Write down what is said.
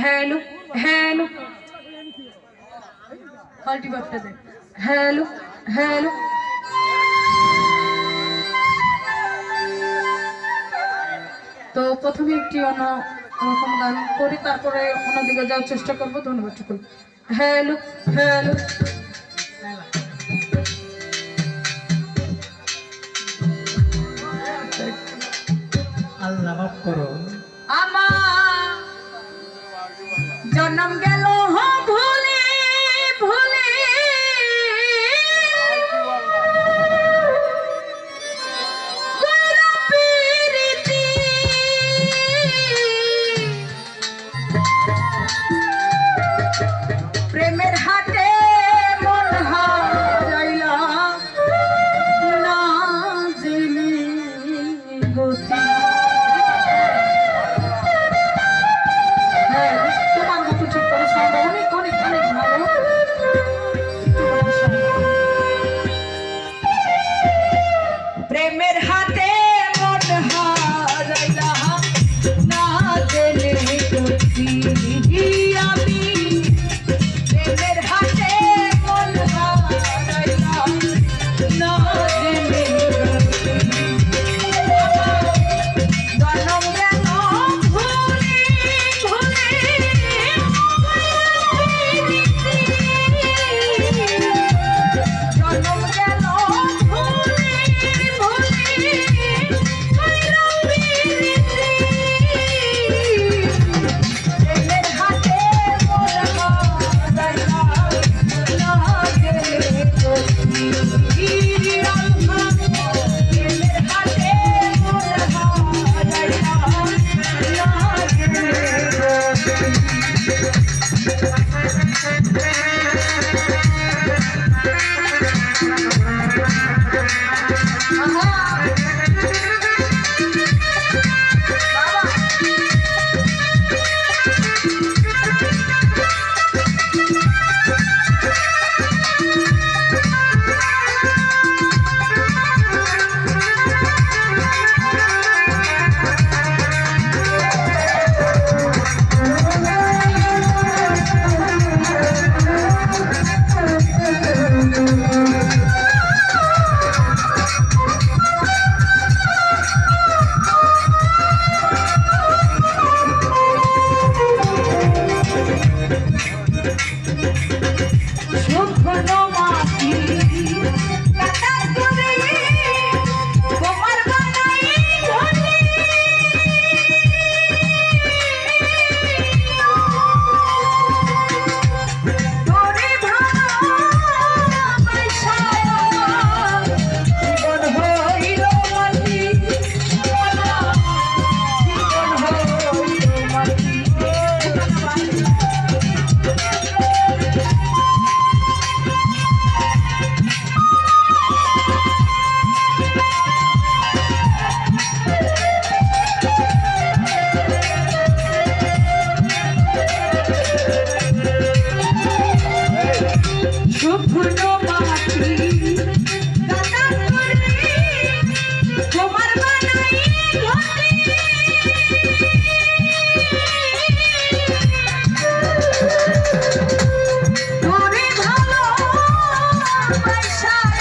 Hello hello. পাল্টি বাপটা দেখ হ্যালো হ্যালো। তো প্রথমে একটি অন্য রকম গান করি, তারপরে অন্যদিকে যাওয়ার চেষ্টা করব। ধন্যবাদ সকল। Hello hello. আল্লাহ মাফ করো। জনম গেল baixar.